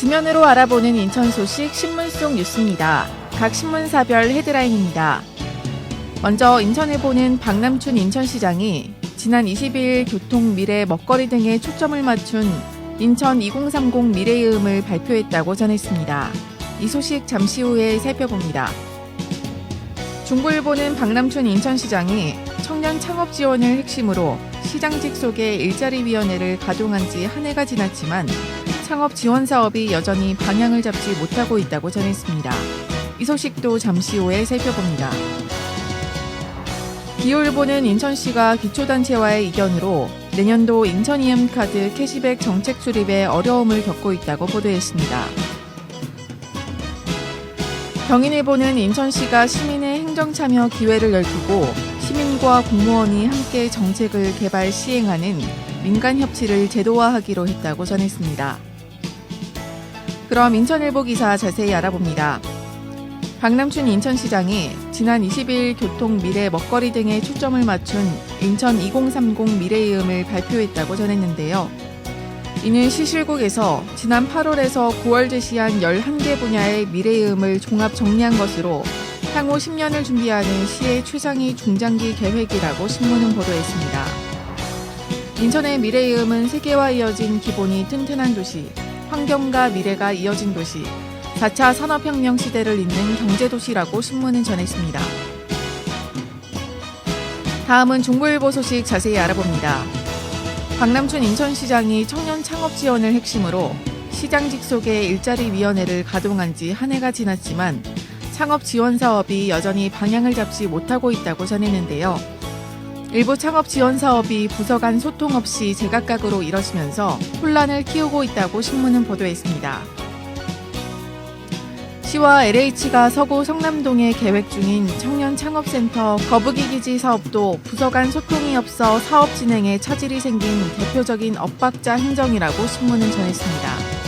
지면으로 알아보는 인천 소식 신문 속 뉴스입니다. 각 신문사별 헤드라인입니다. 먼저 인천일보는 박남춘 인천시장이 지난 22일 교통, 미래, 먹거리 등에 초점을 맞춘 인천 2030 미래의음을 발표했다고 전했습니다. 이 소식 잠시 후에 살펴봅니다. 중부일보는 박남춘 인천시장이 청년 창업 지원을 핵심으로 시장직 속의 일자리위원회를 가동한 지 한 해가 지났지만 창업 지원 사업이 여전히 방향을 잡지 못하고 있다고 전했습니다. 이 소식도 잠시 후에 살펴봅니다. 기후일보는 인천시가 기초단체와의 이견으로 내년도 인천이엠카드 캐시백 정책 수립에 어려움을 겪고 있다고 보도했습니다. 경인일보는 인천시가 시민의 행정 참여 기회를 열두고 시민과 공무원이 함께 정책을 개발 시행하는 민간 협치를 제도화하기로 했다고 전했습니다. 그럼 인천일보 기사 자세히 알아봅니다. 박남춘 인천시장이 지난 20일 교통, 미래, 먹거리 등에 초점을 맞춘 인천 2030 미래의음을 발표했다고 전했는데요. 이는 시실국에서 지난 8월에서 9월 제시한 11개 분야의 미래의음을 종합 정리한 것으로 향후 10년을 준비하는 시의 최상위 중장기 계획이라고 신문은 보도했습니다. 인천의 미래의음은 세계와 이어진 기본이 튼튼한 도시, 환경과 미래가 이어진 도시, 4차 산업혁명 시대를 잇는 경제도시라고 신문은 전했습니다. 다음은 중부일보 소식 자세히 알아봅니다. 박남춘 인천시장이 청년 창업 지원을 핵심으로 시장 직 속의 일자리위원회를 가동한 지 한 해가 지났지만 창업 지원 사업이 여전히 방향을 잡지 못하고 있다고 전했는데요. 일부 창업 지원 사업이 부서 간 소통 없이 제각각으로 이뤄지면서 혼란을 키우고 있다고 신문은 보도했습니다. 시와 LH가 서구 성남동에 계획 중인 청년 창업센터 거북이 기지 사업도 부서 간 소통이 없어 사업 진행에 차질이 생긴 대표적인 엇박자 행정이라고 신문은 전했습니다.